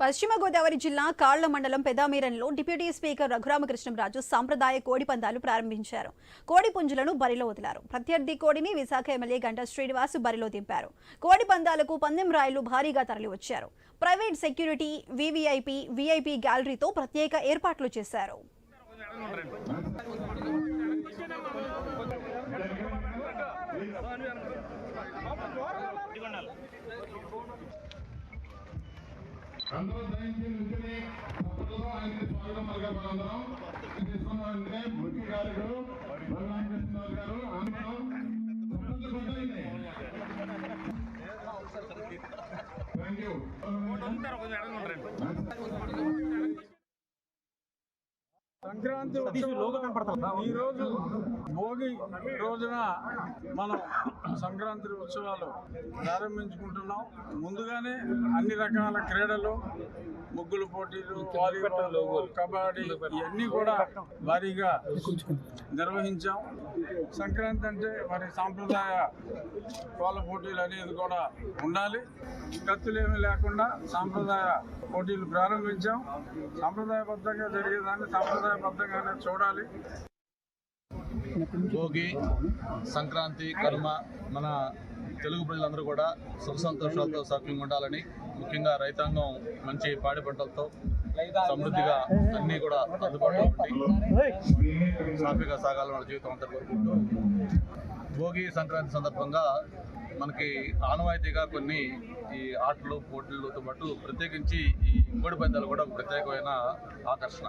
పశ్చిమ గోదావరి జిల్లా కాళ్ళ మండలం పెదామీరంలో డిప్యూటీ స్పీకర్ రఘురామకృష్ణంరాజు సాంప్రదాయ కోడి పందాలు ప్రారంభించారు. కోడి పుంజులను బరిలో వదిలారు. ప్రత్యర్థి కోడిని విశాఖ ఎమ్మెల్యే గంటా శ్రీనివాస్ బరిలో దింపారు. కోడి పందాలకు పందెం రాయలు భారీగా తరలివచ్చారు. ప్రైవేట్ సెక్యూరిటీ వీవీఐపీ వీఐపీ గ్యాలరీతో ప్రత్యేక ఏర్పాట్లు చేశారు. అందరూ దయచేసి నిల్చుని తప్పట్లో ఆయనకి స్వాగతం పలకాలి మనందరం తీసుకున్నామంటే ముఖ్య గారు. గారు అందరం థ్యాంక్ యూ సంక్రాంతి ఈ రోజు రోజున మనం సంక్రాంతి ఉత్సవాలు ప్రారంభించుకుంటున్నాం. ముందుగానే అన్ని రకాల క్రీడలు ముగ్గుల పోటీలు వాలీబాల్ కబడ్డీ ఇవన్నీ కూడా భారీగా నిర్వహించాం. సంక్రాంతి అంటే మరి సాంప్రదాయ కోళ్ళ పోటీలు అనేది కూడా ఉండాలి. కత్తులు ఏమీ లేకుండా సాంప్రదాయ పోటీలు ప్రారంభించాం. సాంప్రదాయబద్ధంగా జరిగేదాన్ని సాంప్రదాయబద్ధంగానే చూడాలి. భోగి సంక్రాంతి కర్మ మన తెలుగు ప్రజలందరూ కూడా సుఖ సంతోషాలతో సౌఖ్యంగా ఉండాలని ముఖ్యంగా రైతాంగం మంచి పాడి పంటలతో సమృద్ధిగా అన్నీ కూడా అందుబాటులో ఉండి సాఫీగా సాగాలని వాళ్ళ జీవితం అంతా కోరుకుంటూ భోగి సంక్రాంతి సందర్భంగా మనకి ఆనవాయితీగా కొన్ని ఈ ఆటలు పోటీలతో పాటు ప్రత్యేకించి ఈ కోడి పందాలు కూడా ప్రత్యేకమైన ఆకర్షణ.